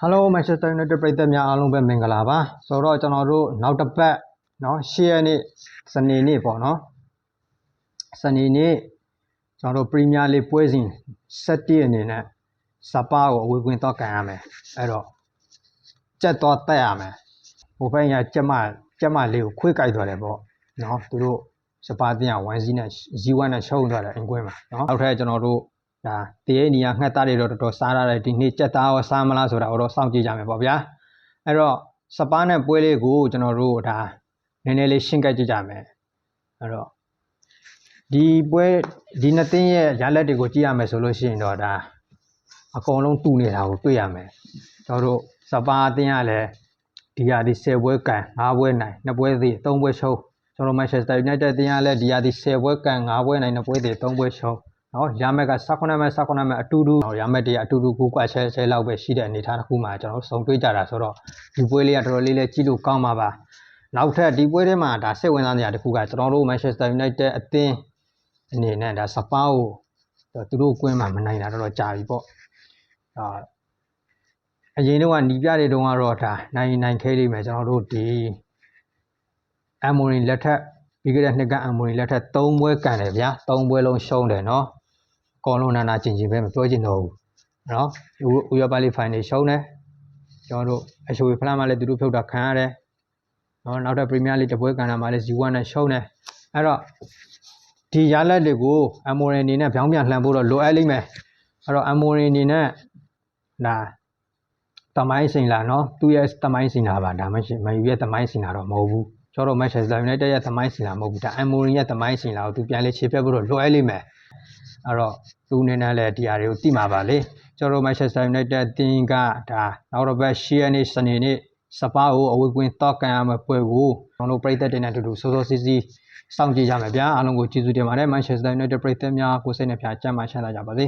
Hello Manchester United ပရိသတ်များအားလုံးပဲမင်္ဂလာပါဆိုတော့ကျွန်တော်တို့နောက်တစ်ပတ်เนาะ10ရက်နေ့စနေနေ့ပေါ့เนาะစနေနေ့ကျွန်တော်တို့ပရီးမီးယားလိပွဲစဉ်7အနေနဲ့စပါကိုအဝေးကွင်းတော့ကန်ရမယ်အဲ့တော့ကြက်တော့တက်ရမယ်ဟိုဘက်ကကြက်မကြက်မလေးကိုခွေးကြိုက်သွားတယ်ပေါ့เนาะသူတို့စပါတင်က1 0နဲ့0နဲ့ရှုံးသွားတယ်အင်ကွင်းမှာเนาะနောက်ထပ်ကျွန်တော်တို့ ဒါတရေနီယာငှက်သားတွေတော့တော်တော်စားရတယ်ဒီနေ့ကြက်သားရောစားမလားဆိုတာတော့စောင့်ကြည့်ကြမယ်ပေါ့ဗျာအဲ့တော့စပါးနဲ့ပွဲလေးကိုကျွန်တော်တို့ဒါနည်းနည်းလေးရှင်းကြည့်ကြမယ်အဲ့တော့ဒီပွဲဒီနှစ်သင်းရဲ့ရလက်တွေကိုကြည့်ရမယ်ဆိုလို့ရှိရင်တော့ဒါအကုန်လုံးတူနေတာကိုတွေ့ရမယ်ကျွန်တော်တို့စပါးအသင်းကလည်းဒီဟာဒီ10ပွဲကန်5ပွဲနိုင်2ပွဲသေး3ပွဲရှုံးကျွန်တော် Manchester United အသင်းကလည်းဒီဟာဒီ10ပွဲကန်5ပွဲနိုင်2ပွဲသေး3ပွဲရှုံး နော်ရမက်က18မဲ့18မဲ့အတူတူရမက်တွေအတူတူကိုကွာချဲချဲလောက်ပဲရှိတဲ့အနေအထားတစ်ခုမှာကျွန်တော်စုံတွေးကြတာဆိုတော့ဒီပွဲလေးကတော်တော်လေးလေးကြည့်လို့ကောင်းပါပါနောက်ထပ်ဒီပွဲထဲမှာဒါစိတ်ဝင်စားစရာတစ်ခုကကျွန်တော်တို့ Manchester United အသင်းအနေနဲ့ဒါစပါးကိုသူတို့ကွင်းမှာမနိုင်တာတော့ကြာပြီပေါ့အာအရင်တော့ကနီးပြတွေတုန်းကတော့ဒါနိုင်နိုင်ခဲလိမ့်မယ်ကျွန်တော်တို့ဒီအမ်မိုရီလက်ထက်ပြီးခဲ့တဲ့နှစ်ကအမ်မိုရီလက်ထက်3ပွဲကန်တယ်ဗျာ3ပွဲလုံးရှုံးတယ်နော်အ ကောင်လုံးနာနာကျင်ကျင်ပဲမပြောချင်တော့ဘူးနော်ဥရောပလိဖိုင်နေရှုံးတယ်ကျွန်တော်တို့အရှိုးဖလားမှလည်းသူတို့ဖြုတ်တာခံရတယ်နော်နောက်ထပ်ပရီးမီးယားလိတပွဲကန်တာမှလည်း Z1 နဲ့ရှုံးတယ်အဲ့တော့ဒီရလက်တွေကိုအမိုရင်အနေနဲ့ပြောင်းပြန်လှန်ဖို့တော့လိုအပ်လိမ့်မယ်အဲ့တော့အမိုရင်အနေနဲ့ဒါတမိုင်းစင်လာနော်သူ့ရဲ့တမိုင်းစင်လာပါဒါမှရှိမယူရဲ့တမိုင်းစင်လာတော့မဟုတ်ဘူးကျွန်တော်တို့ Manchester United ရဲ့တမိုင်းစင်လာမဟုတ်ဘူးဒါအမိုရင်ရဲ့တမိုင်းစင်လာကိုသူပြန်လေခြေဖြတ်ဖို့တော့လိုအပ်လိမ့်မယ် အဲ့တော့သူအနေနဲ့လည်းဒီဟာတွေကိုသိမှာပါလေကျွန်တော်တို့ Manchester United အသင်းကဒါနောက်တော့ဘက်ရှီယနေ့စနေနေ့စပါးကိုအဝေးကွင်းတောက်ကန်ရမယ့်ပွဲကိုကျွန်တော်တို့ပြည်သက်တင်တဲ့အတူတူစိုးစိုးစီးစီးစောင့်ကြည့်ကြမယ်ဗျာအားလုံးကိုကျေးဇူးတင်ပါတယ် Manchester United ပြည်သက်များကိုစိတ်နှပြချမ်းသာချမ်းသာကြပါစေ